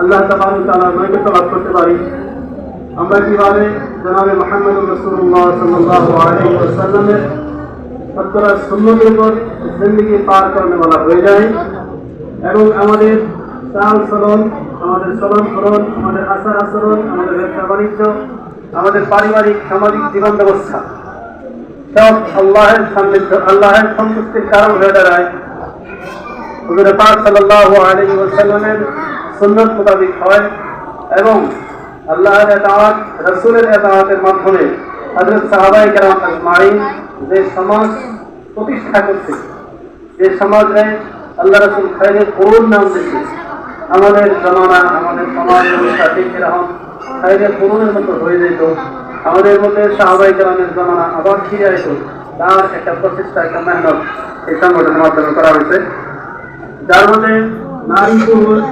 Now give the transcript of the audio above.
আল্লাহ নৈকট্য লাভ করতে পারি। আমরা কীভাবে জনাবে মোহাম্মদ রসুল্লাহ সাল্লাহ সুন্নতির উপর জিন্দগি পার করনে বলা হয়ে যায় এবং আমাদের চাল চলন, আমাদের চলন ফলন আমাদের আচার আচরণ, আমাদের ব্যবসা বাণিজ্য, আমাদের পারিবারিক, সামাজিক জীবন ব্যবস্থা সব আল্লাহের সান্নিধ্য, আল্লাহের সন্তুষ্টির কারণ হয়ে দাঁড়ায়। পাক সাল্লাল্লাহু আলাইহি ওয়াসাল্লামের সুন্নাত মোতাবেক হয় এবং আল্লাহর এতাআত রাসূলের এতাআতের মাধ্যমে হযরত সাহাবায়ে কেরাম আজমাইন যে সমাজ প্রতিষ্ঠা করছে, যে সমাজে আল্লাহ রসুল খায়রের করুণ নাম দিয়েছে আমাদের জমানা, আমাদের সমাজ ব্যবস্থা ঠিক এরকম মতো হয়ে যেত। আমাদের মধ্যে সাহাবাই কেরামের জমানা আবার ফিরে আসতো তার একটা প্রচেষ্টা, একটা মেহনত এই সংগঠনের মাধ্যমে করা হয়েছে। যার মধ্যে নারী পুরুষ